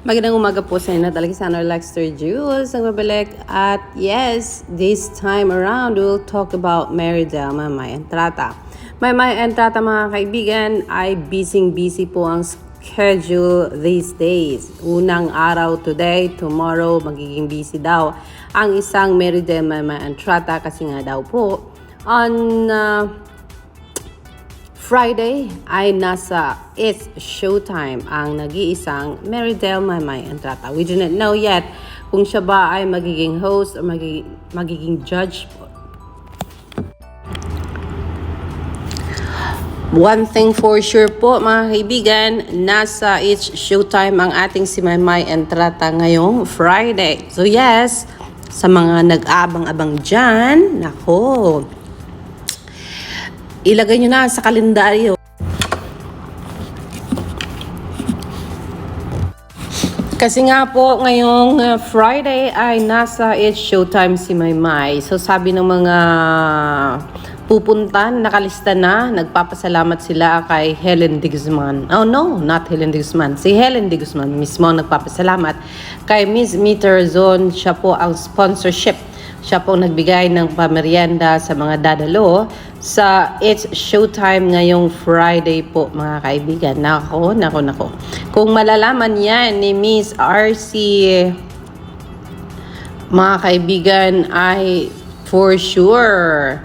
Magandang umaga po sa inyo. Talaga sa Lexter Jules ang babalik. At yes, this time around, we'll talk about Merida, Mamay Entrata. Mamay Entrata mga kaibigan ay busy-busy po ang schedule these days. Unang araw today, tomorrow, magiging busy daw ang isang Merida, Mamay Entrata kasi nga daw po on uh, Friday ay nasa It's Showtime ang nag-iisang Meridel Maymay Entrata. We do not know yet kung siya ba ay magiging host o magiging, magiging judge. One thing for sure po mga kaibigan, nasa It's Showtime ang ating si Maymay Entrata ngayong Friday. So yes, sa mga nag-abang-abang dyan, nako, ilagay nyo na sa kalendaryo. Kasi nga po, ngayong uh, Friday ay nasa It's Showtime si Maymay. So sabi ng mga pupuntan, nakalista na, nagpapasalamat sila kay Helen de Guzman. Oh no, not Helen de Guzman. Si Helen de Guzman mismo nagpapasalamat kay Miss Meter Zone. Siya po ang sponsorship siya po nagbigay ng pamerienda sa mga dadalo sa It's Showtime ngayong Friday po mga kaibigan. Nako, nako, nako. Kung malalaman yan ni Miss RC, mga kaibigan, ay for sure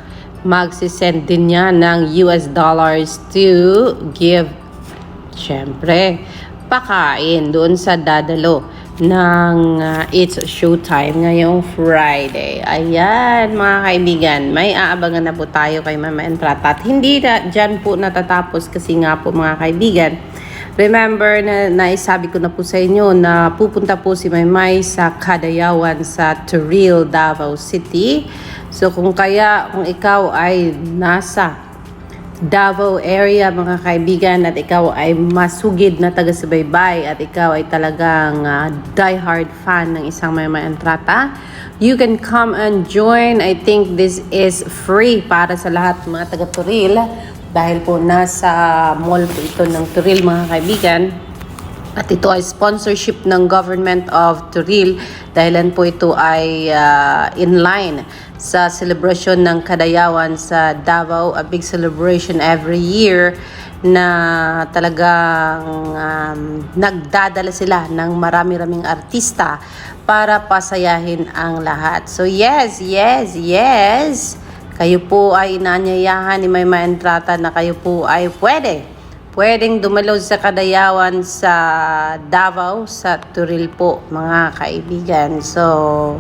magsisend din niya ng US dollars to give, syempre, pakain doon sa dadalo ng uh, It's Showtime ngayong Friday. Ayan, mga kaibigan, may aabangan na po tayo kay Mama Entrata. At hindi na dyan po natatapos kasi nga po mga kaibigan. Remember na naisabi ko na po sa inyo na pupunta po si Maymay sa Kadayawan sa Turil, Davao City. So kung kaya, kung ikaw ay nasa Davao area mga kaibigan at ikaw ay masugid na taga-subaybay at ikaw ay talagang uh, die-hard fan ng isang may entrata, you can come and join. I think this is free para sa lahat mga taga-Turil dahil po nasa mall po ito ng Turil mga kaibigan. At ito ay sponsorship ng Government of Turil dahilan po ito ay uh, in line sa celebration ng Kadayawan sa Davao, a big celebration every year na talagang um, nagdadala sila ng marami-raming artista para pasayahin ang lahat. So yes, yes, yes, kayo po ay inanyayahan ni Mayma Entrata na kayo po ay pwede pwedeng dumalo sa Kadayawan sa Davao, sa Turil po, mga kaibigan. So,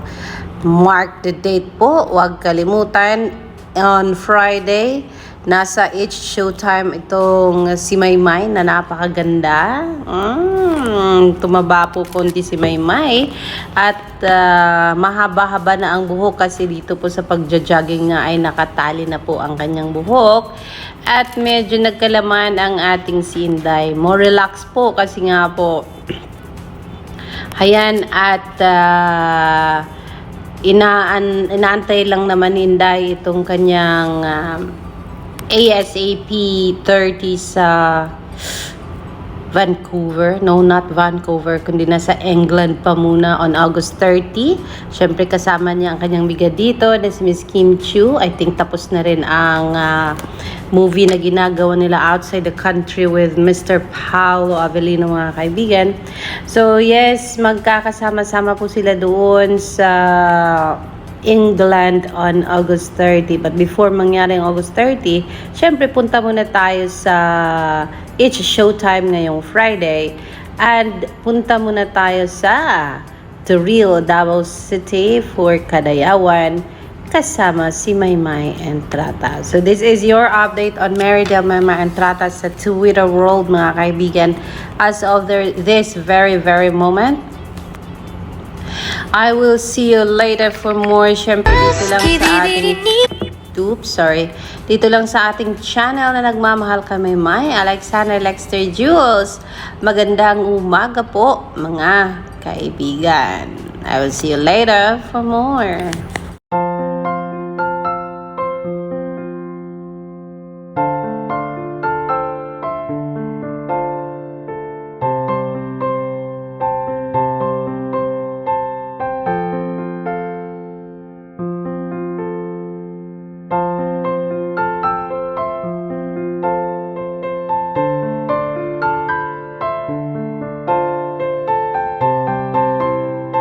mark the date po. Huwag kalimutan, on Friday, nasa H Showtime itong si Maymay na napakaganda. Mm, tumaba po konti si Maymay. At uh, mahaba-haba na ang buhok kasi dito po sa pagja-jogging nga ay nakatali na po ang kanyang buhok. At medyo nagkalaman ang ating si Inday. More relax po kasi nga po. Hayan at uh, inaan, inaantay lang naman ni Inday itong kanyang um, ASAP 30 sa Vancouver. No, not Vancouver, kundi nasa England pa muna on August 30. Siyempre kasama niya ang kanyang biga dito na si Miss Kim Chu. I think tapos na rin ang uh, movie na ginagawa nila outside the country with Mr. Paolo Avellino mga kaibigan. So yes, magkakasama-sama po sila doon sa England on August 30. But before mangyari ang August 30, syempre punta muna tayo sa It's Showtime ngayong Friday. And punta muna tayo sa The Real Davao City for Kadayawan kasama si Maymay Entrata. So this is your update on Merida Maymay Entrata sa Twitter world mga kaibigan as of the, this very very moment. I will see you later for more. Siyempre dito lang sa ating YouTube, sorry. Dito lang sa ating channel na nagmamahal kami, May Alexander Lexter Jules. Magandang umaga po, mga kaibigan. I will see you later for more.